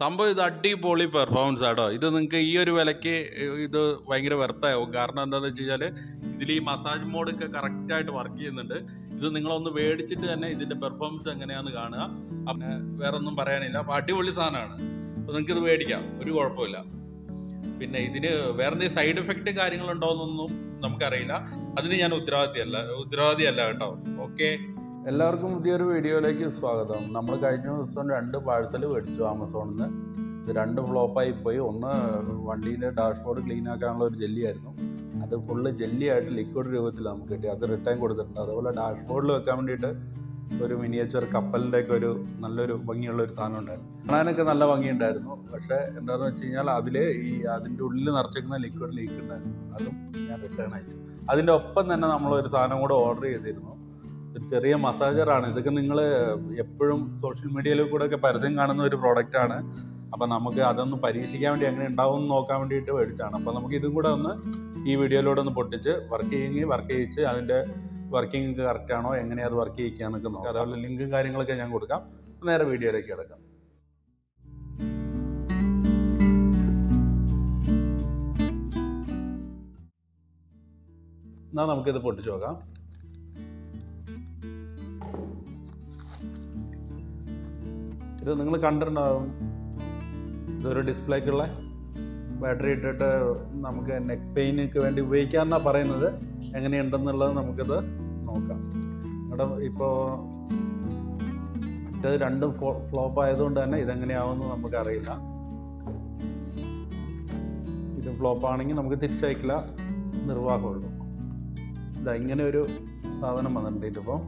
സംഭവം ഇത് അടിപൊളി പെർഫോമൻസ് ആട്ടോ. ഇത് നിങ്ങൾക്ക് ഈ ഒരു വിലയ്ക്ക് ഇത് ഭയങ്കര വെർത്താവും കാരണം എന്താണെന്ന് വെച്ച് കഴിഞ്ഞാൽ ഇതിൽ ഈ മസാജ് മോഡൊക്കെ കറക്റ്റായിട്ട് വർക്ക് ചെയ്യുന്നുണ്ട്. ഇത് നിങ്ങളൊന്ന് മേടിച്ചിട്ട് തന്നെ ഇതിന്റെ പെർഫോമൻസ് എങ്ങനെയാണെന്ന് കാണുക. പിന്നെ വേറെ ഒന്നും പറയാനില്ല. അപ്പോൾ അടിപൊളി സാധനമാണ്. അപ്പോൾ നിങ്ങൾക്ക് ഇത് മേടിക്കാം. ഒരു കുഴപ്പമില്ല. പിന്നെ ഇതിന് വേറെ എന്തെങ്കിലും സൈഡ് എഫക്റ്റ് കാര്യങ്ങളുണ്ടോയെന്നൊന്നും നമുക്കറിയില്ല. അതിന് ഞാൻ ഉത്തരവാദിയല്ല ഉത്തരവാദിയല്ല കേട്ടോ. ഓക്കെ എല്ലാവർക്കും പുതിയൊരു വീഡിയോയിലേക്ക് സ്വാഗതം. നമ്മൾ കഴിഞ്ഞ ദിവസം രണ്ട് പാഴ്സൽ മേടിച്ചു ആമസോണിൽ നിന്ന് ഇത് രണ്ട് ഫ്ലോപ്പായി പോയി. ഒന്ന് വണ്ടീന്റെ ഡാഷ്ബോർഡ് ക്ലീൻ ആക്കാനുള്ള ഒരു ജെല്ലിയായിരുന്നു. അത് ഫുള്ള് ജെല്ലിയായിട്ട് ലിക്വിഡ് രൂപത്തിൽ നമുക്ക് കിട്ടി. അത് റിട്ടേൺ കൊടുത്തിട്ടുണ്ട്. അതുപോലെ ഡാഷ്ബോർഡിൽ വെക്കാൻ വേണ്ടിയിട്ട് ഒരു മിനിയേച്ചർ കപ്പലിന്റെ ഒക്കെ ഒരു നല്ലൊരു ഭംഗിയുള്ള ഒരു സാധനം ഉണ്ടായിരുന്നു. കാണാനൊക്കെ നല്ല ഭംഗിയുണ്ടായിരുന്നു. പക്ഷേ എന്താണെന്ന് വെച്ച് കഴിഞ്ഞാൽ അതിൽ ഈ അതിന്റെ ഉള്ളിൽ നിറച്ചേക്കുന്ന ലിക്വിഡ് ലീക്ക് ഉണ്ടായിരുന്നു. അതും ഞാൻ റിട്ടേൺ അയച്ചു അതിന്റെ ഒപ്പം തന്നെ നമ്മളൊരു സാധനം കൂടെ ഓർഡർ ചെയ്തിരുന്നു. ഒരു ചെറിയ മസാജറാണ്. ഇതൊക്കെ നിങ്ങൾ എപ്പോഴും സോഷ്യൽ മീഡിയയിൽ കൂടെ ഒക്കെ പരസ്യം കാണുന്ന ഒരു പ്രോഡക്റ്റ് ആണ് അപ്പം നമുക്ക് അതൊന്ന് പരീക്ഷിക്കാൻ വേണ്ടി എങ്ങനെ ഉണ്ടാവും എന്ന് നോക്കാൻ വേണ്ടിയിട്ട് മേടിച്ചാണ് അപ്പോൾ നമുക്ക് ഇതും കൂടെ ഒന്ന് ഈ വീഡിയോയിലൂടെ ഒന്ന് പൊട്ടിച്ച് വർക്ക് ചെയ്യുകയും വർക്ക് ചെയ്യിച്ച് അതിന്റെ വർക്കിംഗ് കറക്റ്റ് ആണോ എങ്ങനെയാണ് അത് വർക്ക് ചെയ്യിക്കുക എന്നൊക്കെ നോക്കാം. അതുപോലെ ലിങ്കും കാര്യങ്ങളൊക്കെ ഞാൻ കൊടുക്കാം. നേരെ വീഡിയോയിലേക്ക് കിടക്കാം. എന്നാൽ നമുക്കിത് പൊട്ടിച്ച് നോക്കാം. ഇത് നിങ്ങൾ കണ്ടിട്ടുണ്ടാകും ഇതൊരു ഡിസ്പ്ലേക്കുള്ള ബാറ്ററി ഇട്ടിട്ട് നമുക്ക് നെക്ക് പെയിനൊക്കെ വേണ്ടി ഉപയോഗിക്കാമെന്നാണ് പറയുന്നത്. എങ്ങനെയുണ്ടെന്നുള്ളത് നമുക്കിത് നോക്കാം. ഇവിടെ ഇപ്പോൾ മറ്റേത് രണ്ടും ഫ്ലോപ്പ് ആയതുകൊണ്ട് തന്നെ ഇതെങ്ങനെയാവുമെന്ന് നമുക്കറിയില്ല. ഇത് ഫ്ലോപ്പ് ആണെങ്കിൽ നമുക്ക് തിരിച്ചയക്കില്ല. നിർവാഹമുള്ളൂ. ഇതാ ഇങ്ങനെ ഒരു സാധനം വന്നിട്ടുണ്ട് ഇതിപ്പോൾ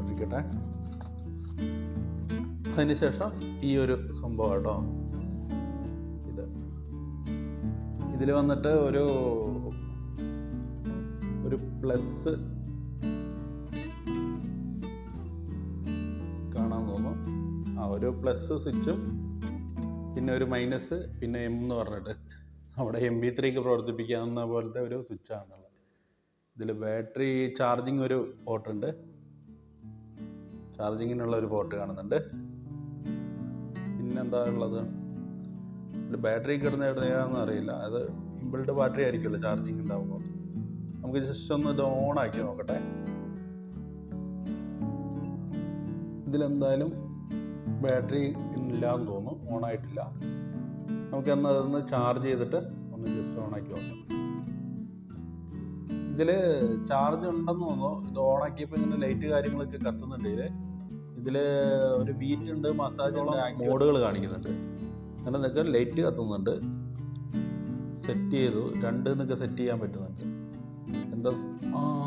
അതിരിക്കട്ടെ അതിനുശേഷം ഈ ഒരു സംഭവം കേട്ടോ. ഇത്. ഇതിൽ വന്നിട്ട് ഒരു ഒരു പ്ലസ് കാണാൻ തോന്നുന്നു ആ ഒരു പ്ലസ് സ്വിച്ചും പിന്നെ ഒരു മൈനസ് പിന്നെ എം എന്ന് പറഞ്ഞിട്ട്. അവിടെ എം ബി ത്രീക്ക് പ്രവർത്തിപ്പിക്കാവുന്ന പോലത്തെ ഒരു സ്വിച്ചാണുള്ളത് ഇതിൽ ബാറ്ററി ചാർജിങ് ഒരു പോർട്ടുണ്ട് ചാർജിങ്ങിനുള്ള ഒരു പോർട്ട് കാണുന്നുണ്ട്. പിന്നെന്താ ഉള്ളത്? ബാറ്ററി കിടന്ന് എവിടെയാണെന്ന് അറിയില്ല. അത് ഇമ്പിൾഡ് ബാറ്ററി ആയിരിക്കുമല്ലോ ചാർജിങ് ഉണ്ടാവുമ്പോൾ നമുക്ക് ജസ്റ്റ് ഒന്ന് ഇത് ഓൺ ആക്കി നോക്കട്ടെ. ഇതിലെന്തായാലും ബാറ്ററി ഇല്ല എന്ന് തോന്നുന്നു. ഓൺ ആയിട്ടില്ല. നമുക്ക് എന്നാൽ അതൊന്ന് ചാർജ് ചെയ്തിട്ട് ഒന്ന് ജസ്റ്റ് ഓൺ ആക്കി നോക്കാം. ഇതിൽ ചാർജ് ഉണ്ടെന്ന് തോന്നുന്നു. ഇത് ഓൺ ആക്കിയപ്പോൾ ഇങ്ങനെ ലൈറ്റ് കാര്യങ്ങളൊക്കെ കത്തുന്നുണ്ട് ഇതിൽ ഇതിൽ ഒരു ബീറ്റ് ഉണ്ട് മസാജ് മോഡുകൾ കാണിക്കുന്നുണ്ട്. അങ്ങനെ നിങ്ങൾക്ക് ലൈറ്റ് കത്തുന്നുണ്ട്. സെറ്റ് ചെയ്തു. രണ്ട് നിങ്ങൾക്ക് സെറ്റ് ചെയ്യാൻ പറ്റുന്നുണ്ട്. എന്താ ആ.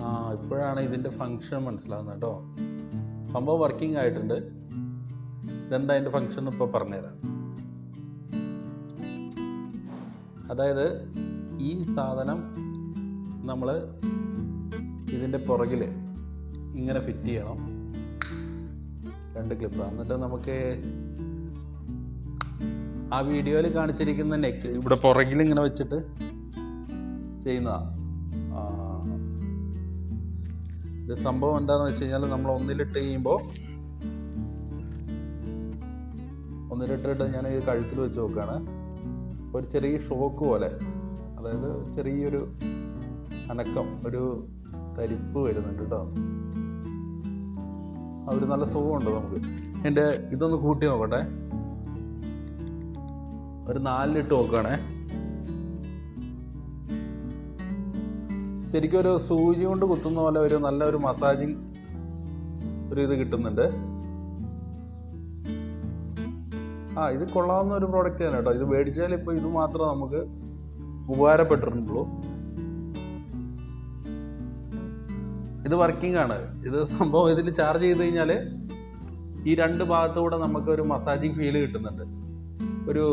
ആ ഇപ്പോഴാണ് ഇതിന്റെ ഫങ്ഷൻ മനസ്സിലാവുന്നത് കേട്ടോ. സംഭവം വർക്കിംഗ് ആയിട്ടുണ്ട്. ഇതെന്താ അതിന്റെ ഫങ്ഷൻ ഇപ്പോൾ പറഞ്ഞുതരാം. അതായത് ഈ സാധനം നമ്മൾ ഇതിന്റെ പുറകിൽ ഇങ്ങനെ ഫിറ്റ് ചെയ്യണം. രണ്ട് ക്ലിപ്പ് എന്നിട്ട് നമുക്ക് ആ വീഡിയോയിൽ കാണിച്ചിരിക്കുന്ന നെക്ക് ഇവിടെ പുറകിൽ ഇങ്ങനെ വെച്ചിട്ട് ചെയ്യുന്നതാണ് ഇത് സംഭവം എന്താണെന്ന് വെച്ച് കഴിഞ്ഞാൽ നമ്മൾ ഒന്നിലിട്ട് ചെയ്യുമ്പോൾ ഒന്നിലിട്ടിട്ട് ഞാൻ ഇത് കഴുത്തിൽ വെച്ച് നോക്കുകയാണ് ഒരു ചെറിയ ഷോക്ക് പോലെ അതായത് ചെറിയൊരു അനക്കം ഒരു തരിപ്പ് വരുന്നുണ്ട് കേട്ടോ ആ നല്ല സുഖമുണ്ട് നമുക്ക്. എന്റെ ഇതൊന്ന് കൂട്ടി നോക്കട്ടെ. ഒരു നാലിലിട്ട് നോക്കുകയാണേ ശരിക്കും ഒരു സൂചി കൊണ്ട് കുത്തുന്ന പോലെ ഒരു നല്ല ഒരു മസാജിങ് ഒരു ഇത് കിട്ടുന്നുണ്ട്. ആ ഇത് കൊള്ളാവുന്ന ഒരു പ്രോഡക്റ്റ് തന്നെ കേട്ടോ ഇത് മേടിച്ചാൽ ഇപ്പോൾ ഇത് മാത്രം നമുക്ക് ഉപകാരപ്പെട്ടിട്ടുള്ളൂ ഇത് വർക്കിംഗ് ആണ്. ഇത് സംഭവം ഇതിൽ ചാർജ് ചെയ്ത് കഴിഞ്ഞാൽ ഈ രണ്ട് ഭാഗത്തുകൂടെ നമുക്ക് ഒരു മസാജിങ് ഫീൽ കിട്ടുന്നുണ്ട്. ഒരു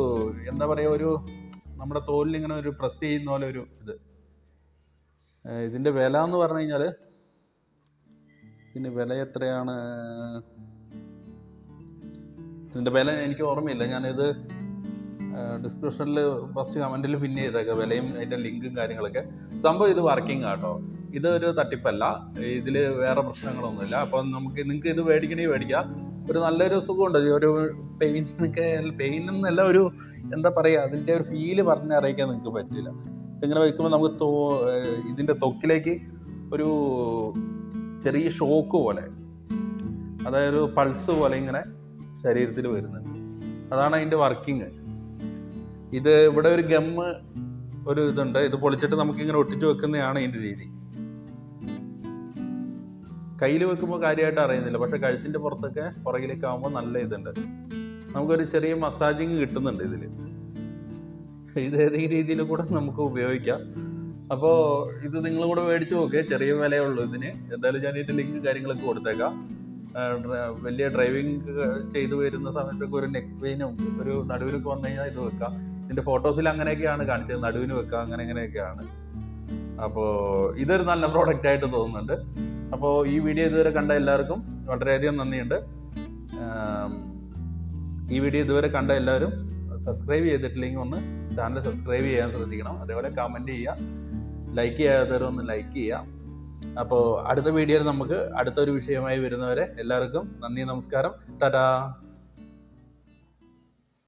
എന്താ പറയുക ഒരു നമ്മുടെ തോലിൽ ഇങ്ങനെ ഒരു പ്രസ് ചെയ്യുന്ന പോലെ ഒരു ഇത്. ഇതിന്റെ വില എന്ന് പറഞ്ഞു കഴിഞ്ഞാൽ ഇതിന്റെ വില എത്രയാണ്? ഇതിന്റെ വില എനിക്ക് ഓർമ്മയില്ല. ഞാനിത് ഡിസ്ക്രിപ്ഷനിൽ ഫസ്റ്റ് കമന്റിൽ പിൻ ചെയ്തേക്കാം വിലയും അതിന്റെ ലിങ്കും കാര്യങ്ങളൊക്കെ. സംഭവം ഇത് വർക്കിംഗ് ആട്ടോ. ഇതൊരു തട്ടിപ്പല്ല. ഇതിൽ വേറെ പ്രശ്നങ്ങളൊന്നുമില്ല. അപ്പോൾ നമുക്ക് നിങ്ങൾക്ക് ഇത് മേടിക്കണമെങ്കിൽ മേടിക്കാം ഒരു നല്ലൊരു സുഖമുണ്ട്. ഒരു പെയിനൊക്കെ പെയിൻ എന്നല്ല ഒരു എന്താ പറയുക അതിന്റെ ഒരു ഫീൽ പറഞ്ഞറിയിക്കാൻ നിങ്ങൾക്ക് പറ്റില്ല. ഇങ്ങനെ വയ്ക്കുമ്പോൾ നമുക്ക് തോ ഇതിന്റെ തൊക്കിലേക്ക് ഒരു ചെറിയ ഷോക്ക് പോലെ അതായത് പൾസ് പോലെ ഇങ്ങനെ ശരീരത്തിൽ വരുന്നുണ്ട്. അതാണ് അതിന്റെ വർക്കിംഗ് ഇത് ഇവിടെ ഒരു ഗമ്മ് ഒരു ഇതുണ്ട്. ഇത് പൊളിച്ചിട്ട് നമുക്ക് ഇങ്ങനെ ഒട്ടിച്ചു വെക്കുന്നതാണ് ഇതിന്റെ രീതി. കയ്യിൽ വെക്കുമ്പോൾ കാര്യമായിട്ട് അറിയുന്നില്ല. പക്ഷെ കഴുത്തിന്റെ പുറത്തൊക്കെ പുറകിലേക്ക് ആകുമ്പോൾ നല്ല ഇതുണ്ട്. നമുക്കൊരു ചെറിയ മസാജിങ് കിട്ടുന്നുണ്ട് ഇതിൽ ഇത് ഏതെങ്കിലും രീതിയിൽ കൂടെ നമുക്ക് ഉപയോഗിക്കാം. അപ്പോൾ ഇത് നിങ്ങളും കൂടെ മേടിച്ചു നോക്കേ. ചെറിയ വിലയുള്ളൂ ഇതിന്. എന്തായാലും ഞാൻ ഇതിന്റെ ലിങ്ക് കാര്യങ്ങളൊക്കെ കൊടുത്തേക്കാം. വലിയ ഡ്രൈവിംഗ് ചെയ്തു വരുന്ന സമയത്തൊക്കെ ഒരു നെക്ക് പെയിനും ഒരു നടുവിനൊക്കെ വന്നു കഴിഞ്ഞാൽ ഇത് വെക്കാം. ഇതിന്റെ ഫോട്ടോസിൽ അങ്ങനെയൊക്കെയാണ് കാണിച്ചത്. നടുവിന് വെക്കാം അങ്ങനെ ഇങ്ങനെയൊക്കെയാണ്. അപ്പോൾ ഇതൊരു നല്ല പ്രോഡക്റ്റ് ആയിട്ട് തോന്നുന്നുണ്ട്. അപ്പോൾ ഈ വീഡിയോ ഇതുവരെ കണ്ട എല്ലാവർക്കും വളരെയധികം നന്ദിയുണ്ട്. ഈ വീഡിയോ ഇതുവരെ കണ്ട എല്ലാവരും സബ്സ്ക്രൈബ് ചെയ്തിട്ടില്ലെങ്കിൽ ഒന്ന് ചാനൽ സബ്സ്ക്രൈബ് ചെയ്യാൻ ശ്രദ്ധിക്കണം. അതേപോലെ കമന്റ് ചെയ്യുക. ലൈക്ക് ചെയ്യാത്തവരും ഒന്ന് ലൈക്ക് ചെയ്യുക. അപ്പോൾ അടുത്ത വീഡിയോയിൽ നമുക്ക് അടുത്തൊരു വിഷയമായി വരുന്നവരെ എല്ലാവർക്കും നന്ദി നമസ്കാരം. ടാറ്റാ.